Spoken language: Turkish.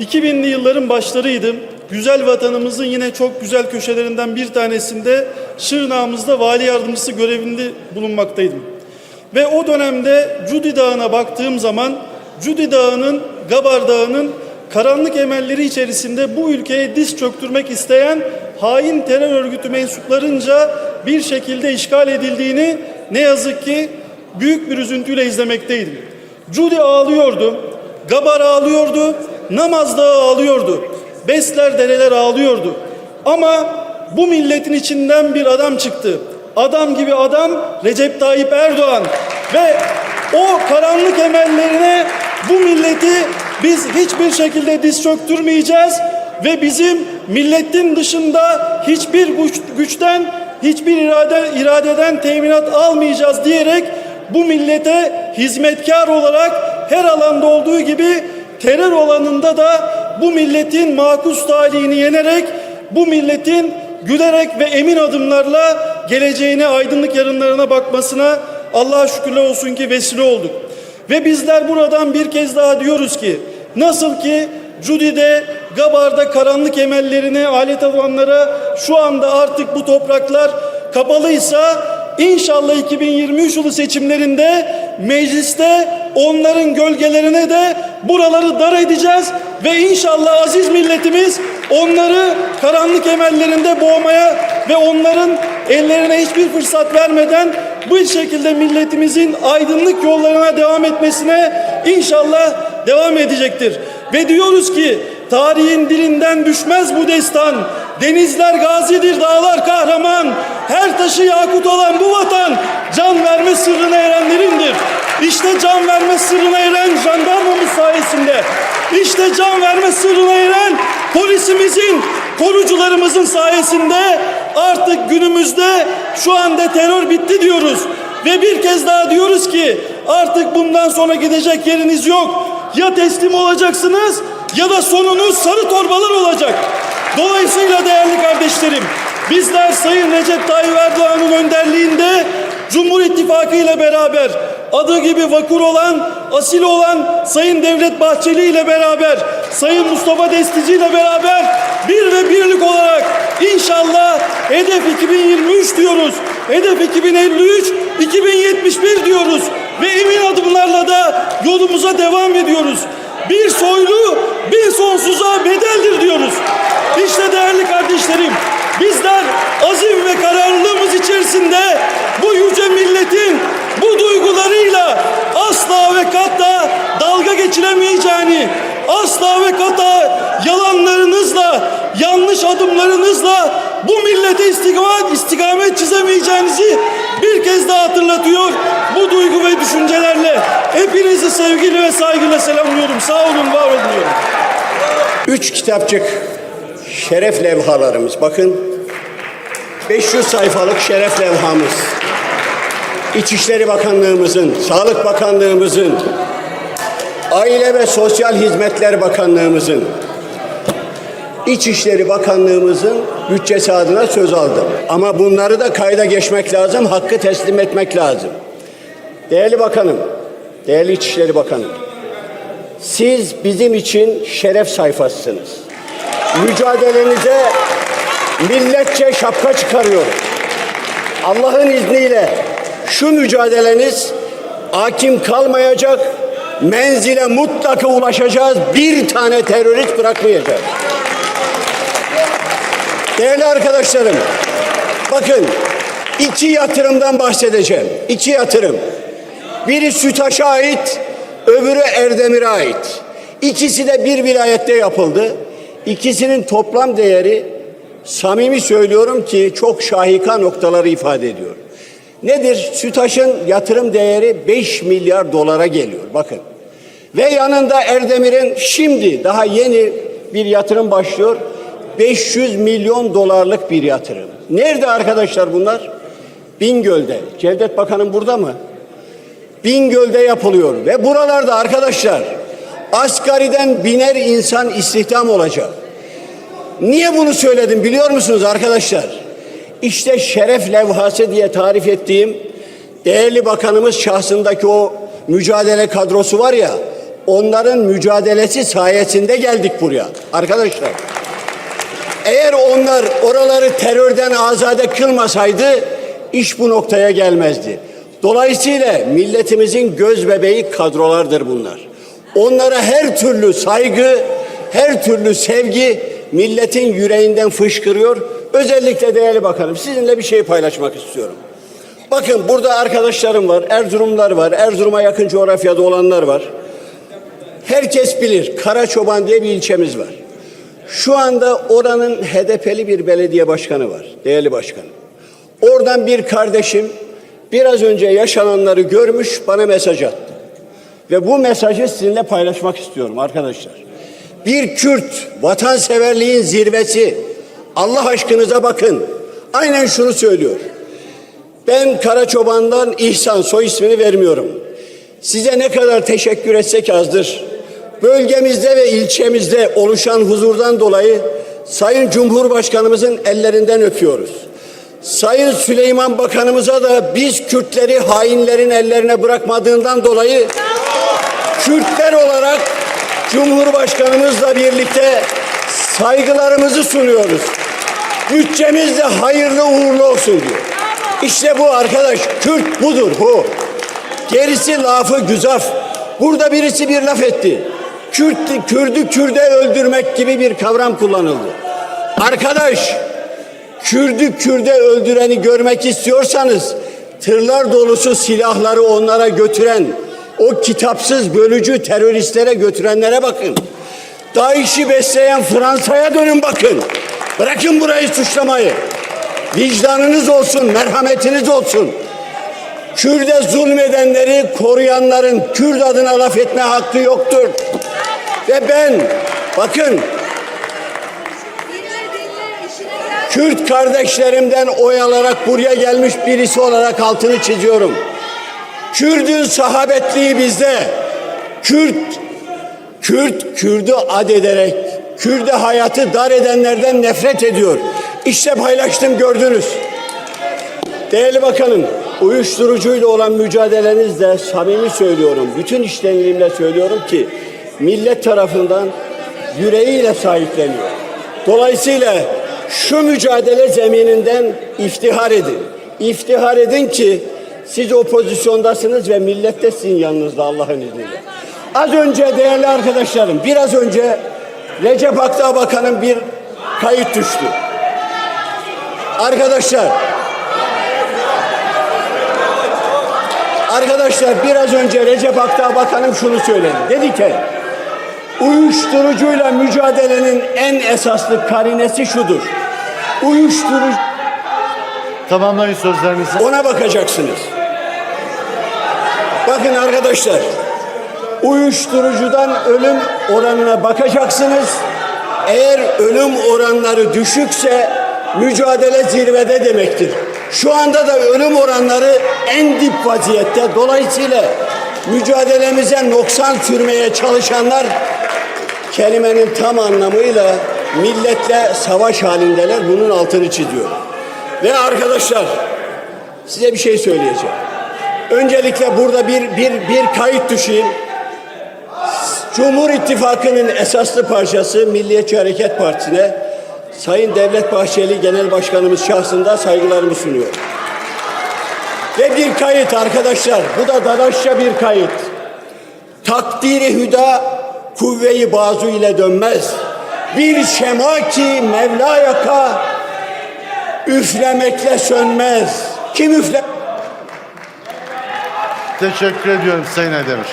2000'li yılların başlarıydım. Güzel vatanımızın yine çok güzel köşelerinden bir tanesinde Şırnağımızda vali yardımcısı görevinde bulunmaktaydım. Ve o dönemde Cudi Dağı'na baktığım zaman Cudi Dağı'nın, Gabar Dağı'nın karanlık emelleri içerisinde bu ülkeye diz çöktürmek isteyen hain terör örgütü mensuplarınca bir şekilde işgal edildiğini ne yazık ki büyük bir üzüntüyle izlemekteydim. Cudi ağlıyordu, Gabar ağlıyordu, Namaz ağlıyordu, Besler dereler ağlıyordu. Ama bu milletin içinden bir adam çıktı. Adam gibi adam Recep Tayyip Erdoğan ve o karanlık emellerine bu milleti biz hiçbir şekilde diz çöktürmeyeceğiz ve bizim milletin dışında hiçbir güç, güçten hiçbir irade, iradeden teminat almayacağız diyerek bu millete hizmetkar olarak her alanda olduğu gibi terör alanında da bu milletin makus talihini yenerek bu milletin gülerek ve emin adımlarla geleceğine aydınlık yarınlarına bakmasına Allah'a şükürler olsun ki vesile olduk. Ve bizler buradan bir kez daha diyoruz ki nasıl ki Cudi'de, Gabar'da karanlık emellerine alet alanlara şu anda artık bu topraklar kapalıysa inşallah 2023 yılı seçimlerinde mecliste onların gölgelerine de buraları dar edeceğiz ve inşallah aziz milletimiz onları karanlık emellerinde boğmaya ve onların ellerine hiçbir fırsat vermeden bu şekilde milletimizin aydınlık yollarına devam etmesine inşallah devam edecektir. Ve diyoruz ki tarihin dilinden düşmez bu destan. Denizler gazidir, dağlar kahraman. Her taşı yakut olan bu vatan can verme sırrına erenlerindir. İşte can verme sırrına eren jandarmamız sayesinde. İşte can verme sırrına eren polisimizin, korucularımızın sayesinde artık günümüzde şu anda terör bitti diyoruz. Ve bir kez daha diyoruz ki artık bundan sonra gidecek yeriniz yok. Ya teslim olacaksınız ya da sonunuz sarı torbalar olacak. Dolayısıyla değerli kardeşlerim bizler Sayın Recep Tayyip Erdoğan'ın önderliğinde Cumhur İttifakı ile beraber adı gibi vakur olan, asil olan Sayın Devlet Bahçeli ile beraber, Sayın Mustafa Destici ile beraber bir ve birlik olarak inşallah hedef 2023 diyoruz. Hedef 2053, 2071 diyoruz ve emin adımlarla da yolumuza devam ediyoruz. Bir soylu bir sonsuza bedeldir diyoruz. İşte değerli kardeşlerim bizler azim ve kararlılığımız içerisinde bu yüce milletin bu duygularıyla asla ve kata dalga geçilemeyeceğini, asla ve kata yalanlarınızla, yanlış adımlarınızla bu millete istikamet, istikamet çizemeyeceğinizi bir kez daha hatırlatıyor. Bu duygu ve düşüncelerle hepinizi sevgiyle ve saygıyla selamlıyorum. Sağ olun, var olun diyorum. Üç kitapçık şeref levhalarımız. Bakın 500 sayfalık şeref levhamız. İçişleri Bakanlığımızın, Sağlık Bakanlığımızın, Aile ve Sosyal Hizmetler Bakanlığımızın, İçişleri Bakanlığımızın bütçesi adına söz aldım. Ama bunları da kayda geçmek lazım, hakkı teslim etmek lazım. Değerli Bakanım, değerli İçişleri Bakanım, siz bizim için şeref sayfasısınız. Mücadelenize milletçe şapka çıkarıyoruz. Allah'ın izniyle şu mücadeleniz hakim kalmayacak, menzile mutlaka ulaşacağız. Bir tane terörist bırakmayacağız. Değerli arkadaşlarım, bakın iki yatırımdan bahsedeceğim. İki yatırım. Biri Sütaş'a ait, öbürü Erdemir'e ait. İkisi de bir vilayette yapıldı. İkisinin toplam değeri samimi söylüyorum ki çok şahika noktaları ifade ediyor. Nedir? Sütaş'ın yatırım değeri 5 milyar dolara geliyor. Bakın. Ve yanında Erdemir'in şimdi daha yeni bir yatırım başlıyor. 500 milyon dolarlık bir yatırım. Nerede arkadaşlar bunlar? Bingöl'de. Cevdet Bakanım burada mı? Bingöl'de yapılıyor ve buralarda arkadaşlar asgariden biner insan istihdam olacak. Niye bunu söyledim biliyor musunuz arkadaşlar? İşte şeref levhası diye tarif ettiğim değerli bakanımız şahsındaki o mücadele kadrosu var ya onların mücadelesi sayesinde geldik buraya. Arkadaşlar. Eğer onlar oraları terörden azade kılmasaydı iş bu noktaya gelmezdi. Dolayısıyla milletimizin göz bebeği kadrolardır bunlar. Onlara her türlü saygı, her türlü sevgi milletin yüreğinden fışkırıyor. Özellikle değerli bakanım sizinle bir şey paylaşmak istiyorum. Bakın burada arkadaşlarım var, Erzurumlar var, Erzurum'a yakın coğrafyada olanlar var. Herkes bilir Karaçoban diye bir ilçemiz var. Şu anda oranın HDP'li bir belediye başkanı var, değerli başkanım. Oradan bir kardeşim biraz önce yaşananları görmüş bana mesaj attı. Ve bu mesajı sizinle paylaşmak istiyorum arkadaşlar. Bir Kürt vatanseverliğin zirvesi. Allah aşkınıza bakın. Aynen şunu söylüyor. Ben Karaçoban'dan İhsan soy ismini vermiyorum. Size ne kadar teşekkür etsek azdır. Bölgemizde ve ilçemizde oluşan huzurdan dolayı Sayın Cumhurbaşkanımızın ellerinden öpüyoruz. Sayın Süleyman Bakanımıza da biz Kürtleri hainlerin ellerine bırakmadığından dolayı Kürtler olarak Cumhurbaşkanımızla birlikte saygılarımızı sunuyoruz. Bütçemiz de hayırlı uğurlu olsun diyor. İşte bu arkadaş Kürt budur bu. Gerisi lafı güzaf. Burada birisi bir laf etti. Kürt, Kürdü Kürde öldürmek gibi bir kavram kullanıldı. Arkadaş Kürdü Kürde öldüreni görmek istiyorsanız tırlar dolusu silahları onlara götüren o kitapsız bölücü teröristlere götürenlere bakın. DAEŞ'i besleyen Fransa'ya dönün bakın. Bırakın burayı suçlamayı. Vicdanınız olsun, merhametiniz olsun. Kürde zulmedenleri koruyanların Kürt adına laf etme hakkı yoktur. Ve ben bakın Kürt kardeşlerimden oy alarak buraya gelmiş birisi olarak altını çiziyorum. Kürdün sahabetliği bizde. Kürt, Kürt, Kürdü ad ederek, Kürde hayatı dar edenlerden nefret ediyor. İşte paylaştım gördünüz. Değerli bakanım, uyuşturucuyla olan mücadelenizde samimi söylüyorum, bütün iştenliğimle söylüyorum ki millet tarafından yüreğiyle sahipleniyor. Dolayısıyla şu mücadele zemininden iftihar edin. İftihar edin ki siz opozisyondasınız ve millet de sizin yanınızda Allah'ın izniyle. Az önce değerli arkadaşlarım, biraz önce Recep Akdağ Bakan'ın bir kayıt düştü. Arkadaşlar, Arkadaşlar biraz önce Recep Akdağ Bakanım şunu söyledi. Dedi ki uyuşturucuyla mücadelenin en esaslı karinesi şudur. Uyuşturucu Tamamlayın sözlerinizi. ona bakacaksınız. Bakın arkadaşlar uyuşturucudan ölüm oranına bakacaksınız. Eğer ölüm oranları düşükse mücadele zirvede demektir. Şu anda da ölüm oranları en dip vaziyette. Dolayısıyla mücadelemize noksan sürmeye çalışanlar kelimenin tam anlamıyla milletle savaş halindeler. Bunun altını çiziyor. Ve arkadaşlar size bir şey söyleyeceğim. Öncelikle burada bir bir bir kayıt düşeyim. Cumhur İttifakı'nın esaslı parçası Milliyetçi Hareket Partisi'ne Sayın Devlet Bahçeli Genel Başkanımız şahsında saygılarımı sunuyor. Ve bir kayıt arkadaşlar, bu da dadaşça bir kayıt. Takdiri hüda kuvve-i bazu ile dönmez. Bir şema ki Mevla yaka üflemekle sönmez. Kim üfle? Teşekkür ediyorum Sayın Aydemir.